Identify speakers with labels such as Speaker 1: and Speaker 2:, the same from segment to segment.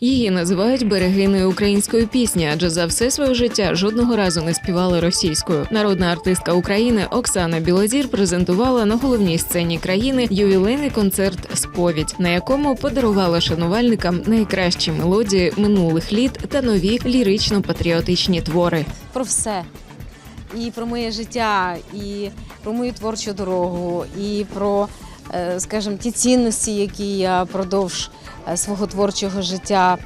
Speaker 1: Її називають берегиною української пісні, адже за все своє життя жодного разу не співала російською. Народна артистка України Оксана Білозір презентувала на головній сцені країни ювілейний концерт Сповідь, на якому подарувала шанувальникам найкращі мелодії минулих літ та нові лірично-патріотичні твори.
Speaker 2: про все. І про моє життя, і про мою творчу дорогу, і про, скажімо, ті цінності, які я продовж е, свого творчого життя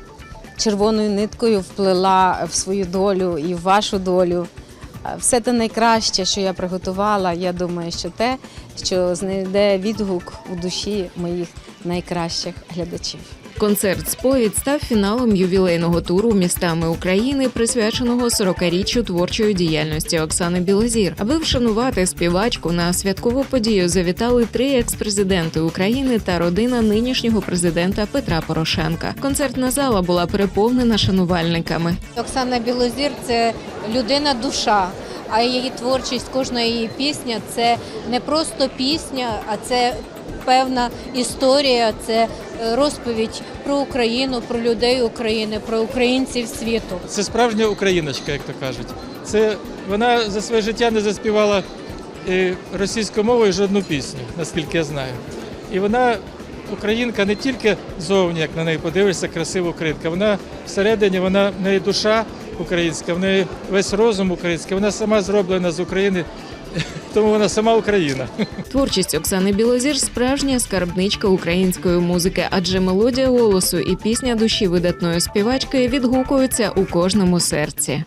Speaker 2: червоною ниткою вплила в свою долю і в вашу долю. Е, Все те найкраще, що я приготувала, я думаю, що те, що знайде відгук у душі моїх найкращих глядачів.
Speaker 1: Концерт Сповідь став фіналом ювілейного туру містами України, присвяченого 40-річчю творчої діяльності Оксани Білозір. Аби вшанувати співачку на святкову подію завітали три екс-президенти України та родина нинішнього президента Петра Порошенка. Концертна зала була переповнена шанувальниками.
Speaker 3: Оксана Білозір це людина душа. А її творчість, кожна її пісня це не просто пісня, а це певна історія, це розповідь про Україну, про людей України, про українців світу.
Speaker 4: Це справжня україночка, як то кажуть. Це вона за своє життя не заспівала е, російською мовою жодну пісню, наскільки я знаю. І вона українка не тільки зовні, як на неї подивишся, красива українка. Вона всередині, вона в неї душа українська, в неї весь розум український. Вона сама зроблена з України, тому вона сама Україна.
Speaker 1: Творчість Оксани Білозір справжня скарбничка української музики, адже мелодія голосу і пісня душі видатної співачки відгукуються у кожному серці.